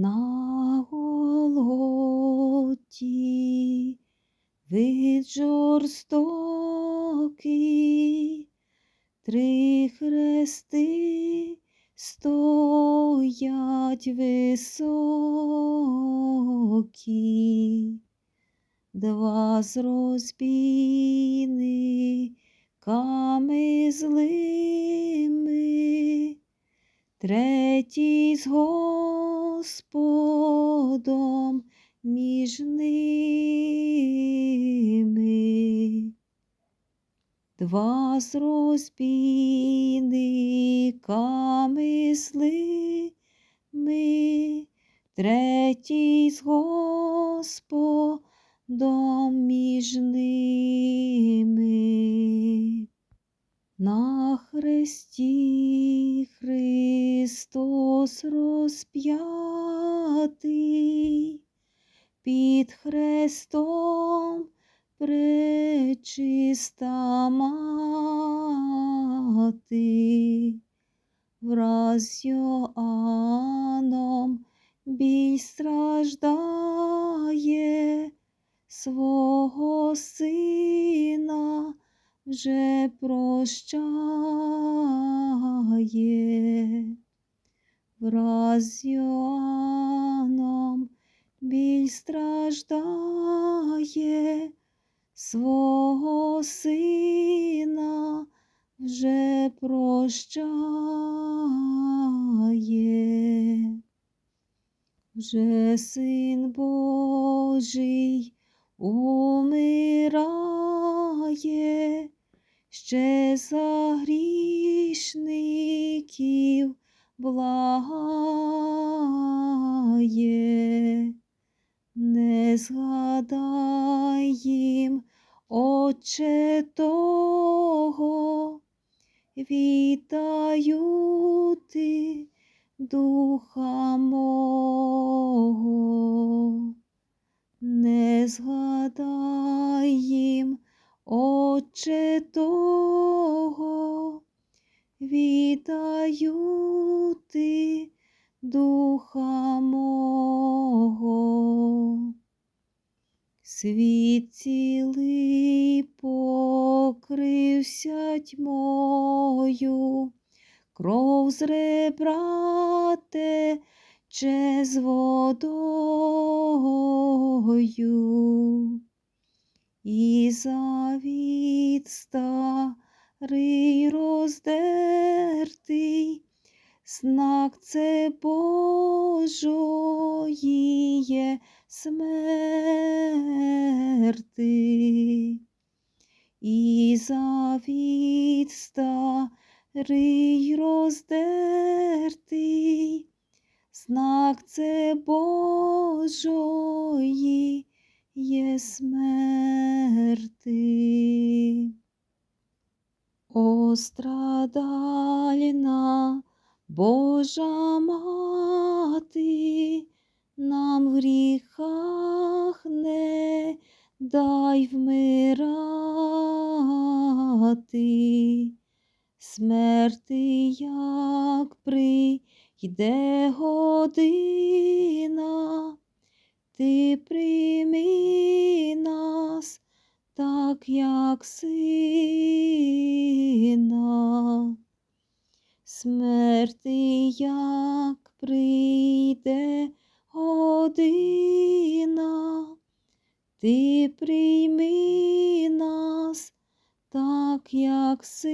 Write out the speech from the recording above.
на Голготі, від жорстокий, три хрести стоять високі, два з розбійниками злими, третій з Господом між ними. Два з розбійниками злими, третій з Господом між ними. На хресті Христос розп'ятий, хрестом пречиста мати, враз Йоанном біль страждає, свого сина вже прощає, враз Йоанном біль страждає, свого сина вже прощає, вже син Божий умирає, ще за грішників благає, згадай їм, Отче того, вітаю ти духа мого, не згадай їм, Отче того, вітаю ти духа мого. Світ цілий покрився тьмою, кров з ребра тече з водою, і завіт старий роздертий, знак це Божої є смерти. І завіт старий роздертий, знак це Божої є смерти. О страдальна Божа мати, нам в гріхах не дай вмирати, смерти, як прийде година, ти прийми нас так, як сина. Смерти, як прийде година, ти прийми нас так, як сина.